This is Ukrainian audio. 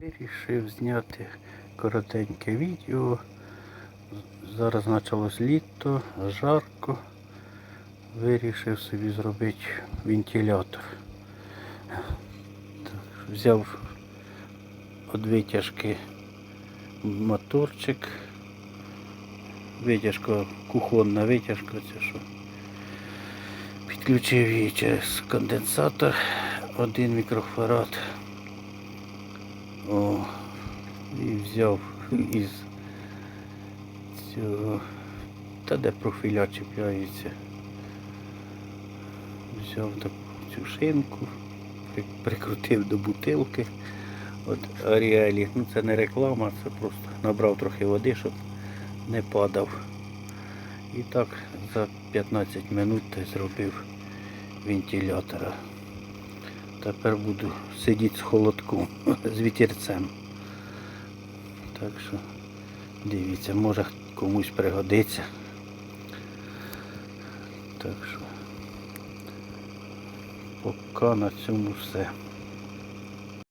Вирішив зняти коротеньке відео. Зараз почалось літо, жарко. Вирішив собі зробити вентилятор. Взяв від витяжки моторчик. Витяжка, кухонна витяжка, це що. Підключив її через конденсатор, один мікрофарад. О, і взяв із цього, та де профіля чіпляється. Взяв таку цю шинку, прикрутив до бутилки от Аріелі. Ну це не реклама, це просто набрав трохи води, щоб не падав. І так за 15 минут зробив вентилятора. Тепер буду сидіти з холодком, з вітерцем. Так що дивіться, може комусь пригодиться. Так що поки на цьому все.